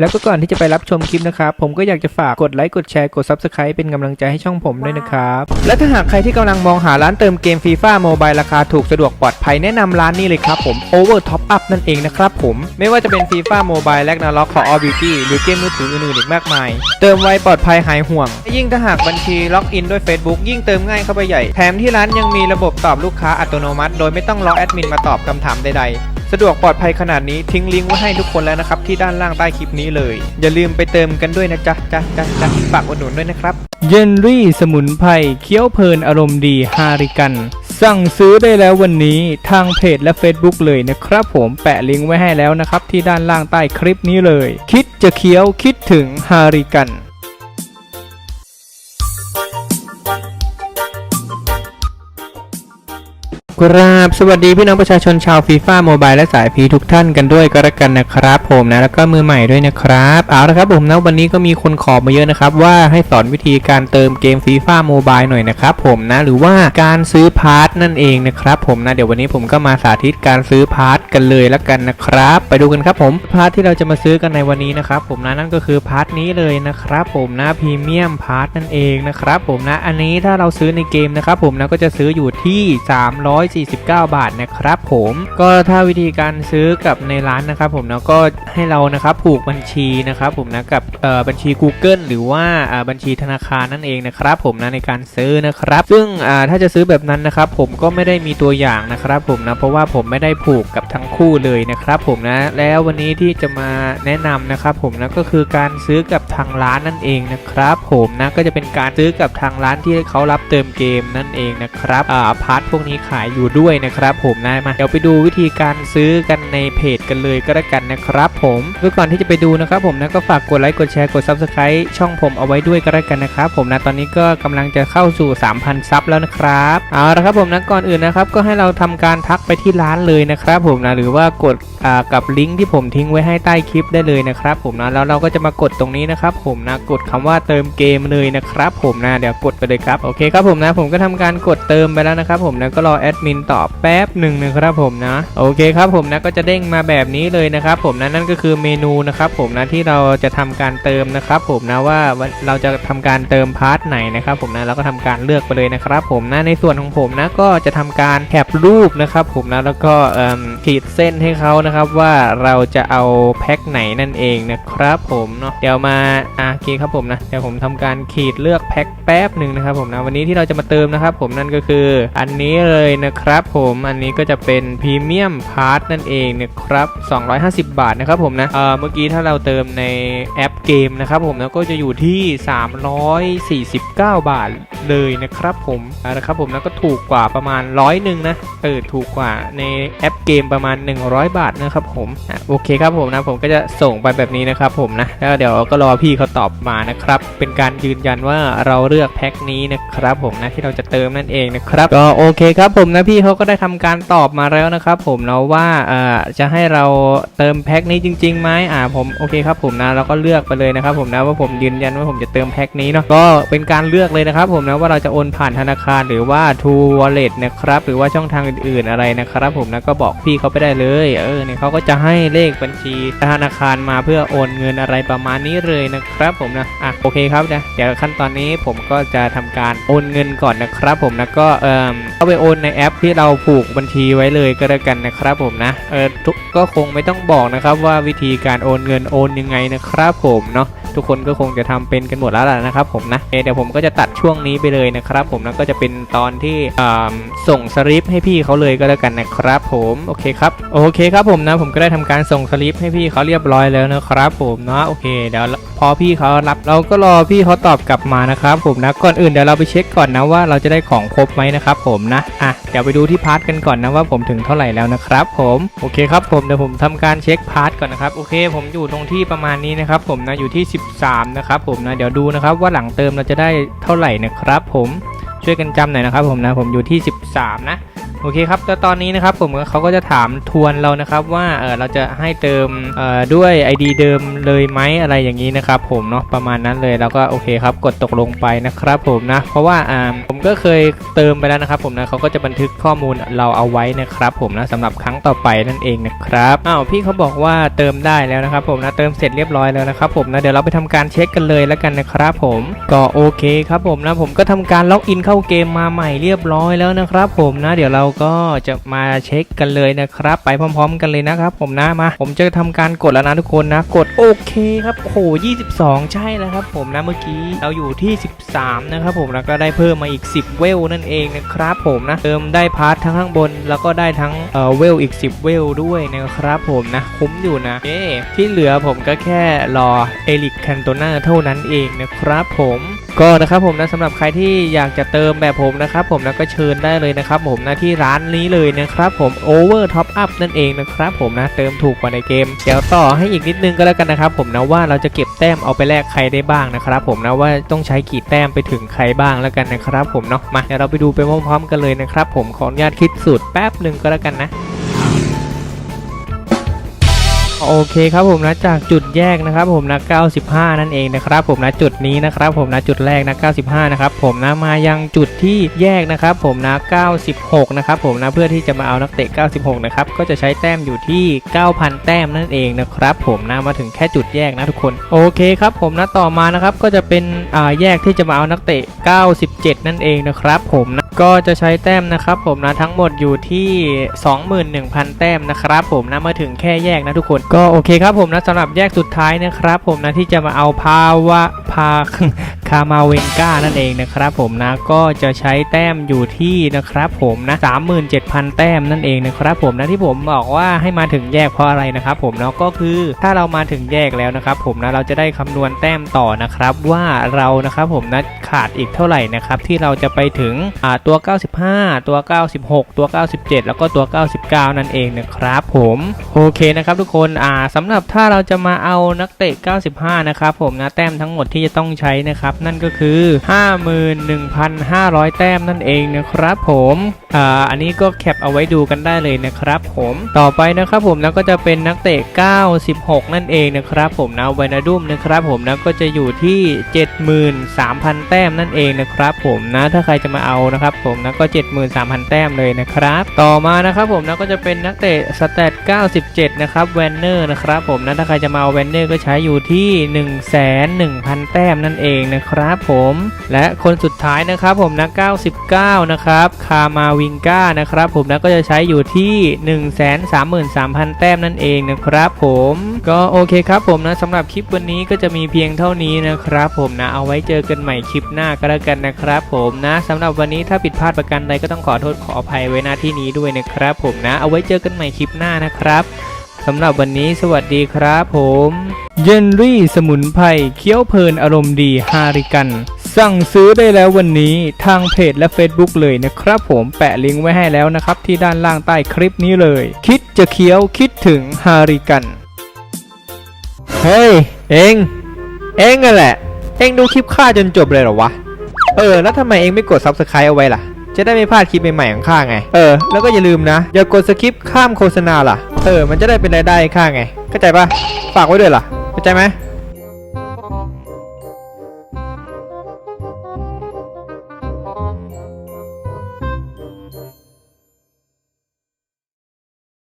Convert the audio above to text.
แล้วก็ก่อนที่จะไปรับชมคลิปนะครับ ผมก็อยากจะฝากกดไลค์กดแชร์กด Subscribe เป็นกำลังใจให้ช่องผมด้วยนะครับ และถ้าหากใครที่กำลังมองหาร้านเติมเกมฟีฟ่าโมบายราคาถูกสะดวกปลอดภัยแนะนำร้านนี้เลยครับผม Over Top Up นั่นเองนะครับผม ไม่ว่าจะเป็นฟีฟ่าโมบายและนาล็อกของ All Beauty หรือเกมมือถืออื่นๆอีกมากมาย เติมไวปลอดภัยหายห่วง ยิ่งถ้าหากบัญชีล็อกอินด้วย Facebook ยิ่งเติมง่ายเข้าไปใหญ่ แถมที่ร้านยังมีระบบตอบลูกค้าอัตโนมัติ โดยไม่ต้องรอแอดมินมาตอบคำถามใดๆ สะดวกปลอดภัยขนาดนี้ทิ้งลิงก์ไว้ให้ทุกคนแล้วนะครับ ที่ด้านล่างใต้คลิปนี้เลย อย่าลืมไปเติมกันด้วยนะจ๊ะจ๊ะจ๊ะจ๊ะฝากอุดหนุนด้วยนะครับ เยนรี่สมุนไพรเคี้ยวเพลินอารมณ์ดีฮาริกัน สั่งซื้อได้แล้ววันนี้ทางเพจและ Facebook เลยนะครับ ผมแปะลิงก์ไว้ให้แล้วนะครับ ที่ด้านล่างใต้คลิปนี้เลย คิดจะเคี้ยวคิดถึงฮาริกัน กราบสวัสดีพี่น้องประชาชนชาวฟีฟ่าโมบายและสายพีทุกท่านกันด้วยก็แล้วกันนะครับผมนะแล้วก็มือใหม่ด้วยนะครับเอาละครับผมนะวันนี้ก็มีคนขอมาเยอะนะครับว่าให้สอนวิธีการเติมเกมฟีฟ่าโมบายหน่อยนะครับผมนะหรือว่าการซื้อพาร์ทนั่นเองนะครับผมนะเดี๋ยววันนี้ผมก็มาสาธิตการซื้อพาร์ทกันเลยแล้วกันนะครับ ไปดูกันครับผมพาร์ทที่เราจะมาซื้อกันในวันนี้นะครับผมนะนั่นก็คือพาร์ทนี้เลยนะครับผมนะพรีเมียมพาร์ทนั่นเองนะครับผมนะอันนี้ถ้าเราซื้อในเกมนะครับผมนะก็จะซื้ออยู่ที่349 บาทนะครับผมก็ถ้าวิธีการซื้อกับในร้านนะครับผมนะก็ให้เรานะครับผูกบัญชีนะครับผมนะกับเอ่อบัญชี Google หรือว่าอ่าบัญชีธนาคารนั่นเองนะครับผมนะในการซื้อนะครับ ซึ่งอ่าถ้าจะซื้อแบบนั้นนะครับผมก็ไม่ได้มีตัวอย่างนะครับผมนะเพราะว่าผมไม่ได้ผูกกับทั้งคู่เลยนะครับผมนะแล้ววันนี้ที่จะมาแนะนำนะครับผมนะก็คือการซื้อกับทางร้านนั่นเองนะครับผมนะก็จะเป็นการซื้อกับทางร้านที่เขารับเติมเกมนั่นเองนะครับอ่าพาร์ทพวกนี้ขายอยูู่่ด้วยนะครับผมนะมาเดี๋ยวไปดูวิธีการซื้อกันในเพจกันเลยก็แล้วกันนะครับผมเมื่อก่อนที่จะไปดูนะครับผมนะก็ฝากกดไลค์กดแชร์กด Subscribe ช่องผมเอาไว้ด้วยก็แล้วกันนะครับผมนะตอนนี้ก็กำลังจะเข้าสู่ 3,000 ซับแล้วนะครับเอาละครับผมนะก่อนอื่นนะครับก็ให้เราทำการทักไปที่ร้านเลยนะครับผมนะหรือว่ากดกับลิงก์ที่ผมทิ้งไว้ให้ใต้คลิปได้เลยนะครับผมนะแล้วเราก็จะมากดตรงนี้นะครับผมนะกดคำว่าเติมเกมเลยนะครับผมนะเดี๋ยวกดไปเลยครับโอเคครับผมนะผมก็ทำการกดเติมไปแล้วนะครับผมนะก็รอแอดมินตอบแป๊บหนึ่งนะครับผมนะ โอเคครับผมนะก็จะเด้งมาแบบนี้เลยนะครับผมนะนั่นก็คือเมนูนะครับผมนะที่เราจะทำการเติมนะครับผมนะว่าเราจะทำการเติมพาร์ทไหนนะครับผมนะเราก็ทำการเลือกไปเลยนะครับผมนะในส่วนของผมนะก็จะทำการแคปรูปนะครับผมนะแล้วก็ขีดเส้นให้เขานะครับว่าเราจะเอาแพ็คไหนนั่นเองนะครับผมเนาะเดี๋ยวมาอะโอเคครับผมนะเดี๋ยวผมทำการขีดเลือกแพ็คแป๊บหนึ่งนะครับผมนะวันนี้ที่เราจะมาเติมนะครับผมนั่นก็คืออันนี้เลยนะครับผมอันนี้ก็จะเป็นพรีเมียมพาร์ทนั่นเองนะครับ 250 บาทนะครับผมนะเอ่อเมื่อกี้ถ้าเราเติมในแอปเกมนะครับผมแล้วก็จะอยู่ที่ 349 บาทเลยนะครับผมอ่านะครับผมนะก็ถูกกว่าประมาณร้อยหนึ่งนะเออถูกกว่าในแอปเกมประมาณ 100 บาทนะครับผมอะโอเคครับผมนะผมก็จะส่งไปแบบนี้นะครับผมนะแล้วเดี๋ยวก็รอพี่เขาตอบมานะครับ เป็นการยืนยันว่าเราเลือกแพ็คนี้นะครับผมนะที่เราจะเติมนั่นเองนะครับก็โอเคครับผมนะพี่เขาก็ได้ทำการตอบมาแล้วนะครับผมเนาะว่าเอ่อจะให้เราเติมแพ็คนี้จริงๆไหมอ่าผมโอเคครับผมนะเราก็เลือกไปเลยนะครับผมนะว่าผมยืนยันว่าผมจะเติมแพ็คนี้เนาะก็เป็นการเลือกเลยนะครับผมนะว่าเราจะโอนผ่านธนาคารหรือว่า True Wallet นะครับ หรือว่าช่องทางอื่นๆอะไรนะครับผมนะก็บอกพี่เขาไปได้เลยเออเนี่ยเขาก็จะให้เลขบัญชีธนาคารมาเพื่อโอนเงินอะไรประมาณนี้เลยนะครับผมนะอะโอเคครับนะเดี๋ยวขั้นตอนนี้ผมก็จะทำการโอนเงินก่อนนะครับ ผมนะก็เอ่อเข้าไปโอนในแอปที่เราผูกบัญชีไว้เลยก็แล้วกันนะครับผมนะเออก็คงไม่ต้องบอกนะครับว่าวิธีการโอนเงินโอนยังไงนะครับผมเนาะ ทุกคนก็คงจะทำเป็นกันหมดแล้วล่ะนะครับผมนะเดี๋ยวผมก็จะตัดช่วงนี้ไปเลยนะครับ ผมแล้วก็จะเป็นตอนที่ส่งสลิปให้พี่เขาเลยก็แล้วกันนะครับผมโอเคครับโอเคครับผมนะผมก็ได้ทำการส่งสลิปให้พี่เขาเรียบร้อยแล้วนะครับผมเนาะโอเคเดี๋ยวพอพี่เขารับเราก็รอพี่เขาตอบกลับมานะครับผมนะก่อนอื่นเดี๋ยวเราไปเช็คก่อนนะว่าเราจะได้ของครบไหมนะครับผมนะอะเดี๋ยวไปดูที่พาร์ทกันก่อนนะว่าผมถึงเท่าไหร่แล้วนะครับผมโอเคครับผมเดี๋ยวผมทำการเช็คพาร์ทก่อนนะครับโอเค ผมอยู่ตรงที่ประมาณนี้นะครับผมนะอยู่ที่13 นะครับผมนะเดี๋ยวดูนะครับว่าหลังเติมเราจะได้เท่าไหร่นะครับผมช่วยกันจำหน่อยนะครับผมนะผมอยู่ที่ 13 นะ โอเคครับแล้วตอนนี้นะครับผมเขาก็จะถามทวนเรานะครับว่าเออเราจะให้เติมเอ่อด้วย ID เดิมเลยไหมอะไรอย่างนี้นะครับผมเนาะประมาณนั้นเลยแล้วก็โอเคครับกดตกลงไปนะครับผมนะเพราะว่าอ่าผมก็เคยเติมไปแล้วนะครับผมนะเขาก็จะบันทึกข้อมูลเราเอาไว้นะครับผมนะสำหรับครั้งต่อไปนั่นเองนะครับอ้าวพี่เขาบอกว่าเติมได้แล้วนะครับผมนะเติมเสร็จเรียบร้อยแล้วนะครับผมนะเดี๋ยวเราไปทำการเช็คกันเลยแล้วกันนะครับผมก็โอเคครับผมนะผมก็ทำการล็อกอินเข้าเกมมาใหม่เรียบร้อยแล้วนะครับผมนะเดี๋ยวเราก็จะมาเช็คกันเลยนะครับ ไปพร้อม ๆ กันเลยนะครับ ผมนะมา ผมจะทำการกดแล้วนะทุกคนนะ กดโอเคครับโอ้โห22 ใช่แล้วครับ ผมนะเมื่อกี้เราอยู่ที่ 13 นะครับ ผมแล้วก็ได้เพิ่มมาอีก 10 เวลนั่นเองนะครับ ผมนะเติมได้พาร์ททั้งข้างบน แล้วก็ได้ทั้งเอ่อเวลอีก 10 เวลด้วยนะครับ ผมนะคุ้มอยู่นะเอ๊ที่เหลือผมก็แค่รอเอลิกแคนโตนาเท่านั้นเองนะครับผม ก็นะครับผมนะสำหรับใครที่อยากจะเติมแบบผมนะครับผมนะก็เชิญได้เลยนะครับผมนะที่ร้านนี้เลยนะครับผม Over Top Up นั่นเองนะครับผมนะเติมถูกกว่าในเกมเดี๋ยวต่อให้อีกนิดนึงก็แล้วกันนะครับผมนะว่าเราจะเก็บแต้มเอาไปแลกใครได้บ้างนะครับผมนะว่าต้องใช้กี่แต้มไปถึงใครบ้างแล้วกันนะครับผมเนาะมาเดี๋ยวเราไปดูไปพร้อมๆกันเลยนะครับผมขออนุญาตคิดสูตรแป๊บหนึ่งก็แล้วกันนะ โอเคครับผมนะจากจุดแยกนะครับผมนะ 95 นั่นเองนะครับผมนะจุดนี้นะครับผมนะจุดแรกนะ 95 นะครับผมนะมายังจุดที่แยกนะครับผมนะ 96 นะครับผมนะเพื่อที่จะมาเอานักเตะ 96 นะครับก็จะใช้แต้มอยู่ที่ 9,000 แต้มนั่นเองนะครับผมนะมาถึงแค่จุดแยกนะทุกคนโอเคครับผมนะต่อมานะครับก็จะเป็นอ่าแยกที่จะมาเอานักเตะ 97 นั่นเองนะครับผมนะก็จะใช้แต้มนะครับผมนะทั้งหมดอยู่ที่ 21,000 แต้มนะครับผมนะมาถึงแค่แยกนะทุกคนก็โอเคครับผมนะสำหรับแยกสุดท้ายนะครับผมนะที่จะมาเอาภาวะพา คามาเวนก้านั่นเองนะครับผมนะก็จะใช้แต้มอยู่ที่นะครับผมนะ37,000 แต้มนั่นเองนะครับผมนะที่ผมบอกว่าให้มาถึงแยกเพราะอะไรนะครับผมเนาะก็คือถ้าเรามาถึงแยกแล้วนะครับผมนะเราจะได้คำนวณแต้มต่อนะครับว่าเรานะครับผมนะขาดอีกเท่าไหร่นะครับที่เราจะไปถึงอ่าตัว 95 ตัว 96 ตัว 97 แล้วก็ตัว 99 นั่นเองนะครับผมโอเคนะครับทุกคนอ่าสำหรับถ้าเราจะมาเอานักเตะ 95 นะครับผมนะแต้มทั้งหมดที่จะต้องใช้นะครับนั่นก็คือ 51,500 แต้มนั่นเองนะครับผมอ่าอันนี้ก็แคปเอาไว้ดูกันได้เลยนะครับผมต่อไปนะครับผมแล้วก็จะเป็นนักเตะ 96 นั่นเองนะครับ ผมนะไวนาดุมนะครับผมนะก็จะอยู่ที่ 73,000 แต้มนั่นเองนะครับผมนะถ้าใครจะมาเอานะครับผมนะก็ 73,000 แต้มเลยนะครับ ต่อมานะครับผมนะก็จะเป็นนักเตะสเตต97 นะครับแวนเนอร์นะครับผมนะถ้าใครจะมาเอาแวนเนอร์ก็ใช้อยู่ที่ 1 1 0 0 0 แต้มนั่นเองนะครับครับผมและคนสุดท้ายนะครับผมนะ99 นะครับคามาวิงก้านะครับผมนะก็จะใช้อยู่ที่ 133,000 แต้มนั่นเองนะครับผมก็โอเคครับผมนะสำหรับคลิปวันนี้ก็จะมีเพียงเท่านี้นะครับผมนะเอาไว้เจอกันใหม่คลิปหน้าก็แล้วกันนะครับผมนะสำหรับวันนี้ถ้าผิดพลาดประการใดก็ต้องขอโทษขออภัยไว้หน้าที่นี้ด้วยนะครับผมนะเอาไว้เจอกันใหม่คลิปหน้านะครับ สำหรับวันนี้สวัสดีครับผม เยนรี่สมุนไพรเคี้ยวเพลินอารมณ์ดีฮาริกัน สั่งซื้อได้แล้ววันนี้ทางเพจและ Facebook เลยนะครับผมแปะลิงก์ไว้ให้แล้วนะครับ ที่ด้านล่างใต้คลิปนี้เลย คิดจะเคี้ยวคิดถึงฮาริกัน เฮ้ย เองเองนั่นแหละ เองดูคลิปข้าจนจบเลยเหรอวะ เออ แล้วทำไมเองไม่กด subscribe เอาไว้ล่ะ จะได้ไม่พลาดคลิปใหม่ๆของข้าไง เออ แล้วก็อย่าลืมนะ อย่ากดสคิปข้ามโฆษณาล่ะ เออ มันจะได้เป็นรายได้ให้ข้าไง เข้าใจปะฝากไว้ด้วยล่ะ เข้าใจไหม